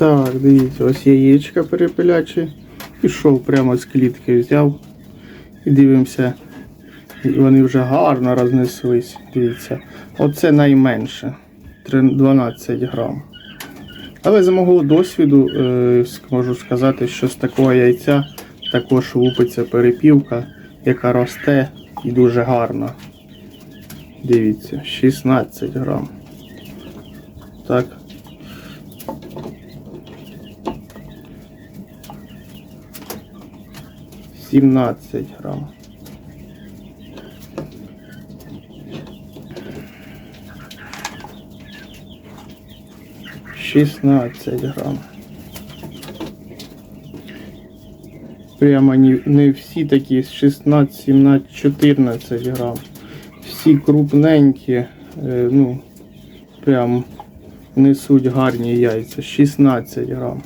Так, дивіться, ось яєчка перепилячі. Пішов прямо з клітки, взяв і дивимося. Вони вже гарно рознеслись. Дивіться. Оце найменше. 12 грам. Але з мого досвіду е, можу сказати, що з такого яйця також лупиться перепілка, яка росте і дуже гарно. Дивіться, 16 грам. Так. Сімнадцять грам. Шістнадцять грам. Прямо не, не всі такі 16, 17, 14 грам. Всі крупненькі, е, ну, прям несуть гарні яйця. 16 грам.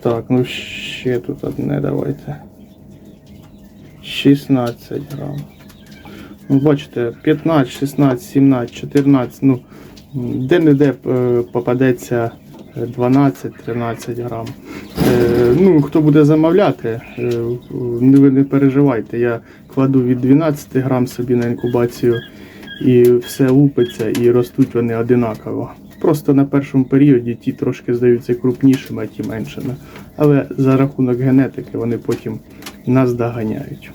Так, ну ще тут одне давайте. 16 грам. Ну, бачите, 15, 16, 17, 14, ну, де-не-де е, попадеться 12-13 грам. Е, ну, хто буде замовляти, е, ви не переживайте. Я кладу від 12 грам собі на інкубацію і все лупиться і ростуть вони одинаково. Просто на першому періоді ті трошки здаються крупнішими, а ті меншими. Але за рахунок генетики вони потім нас доганяють.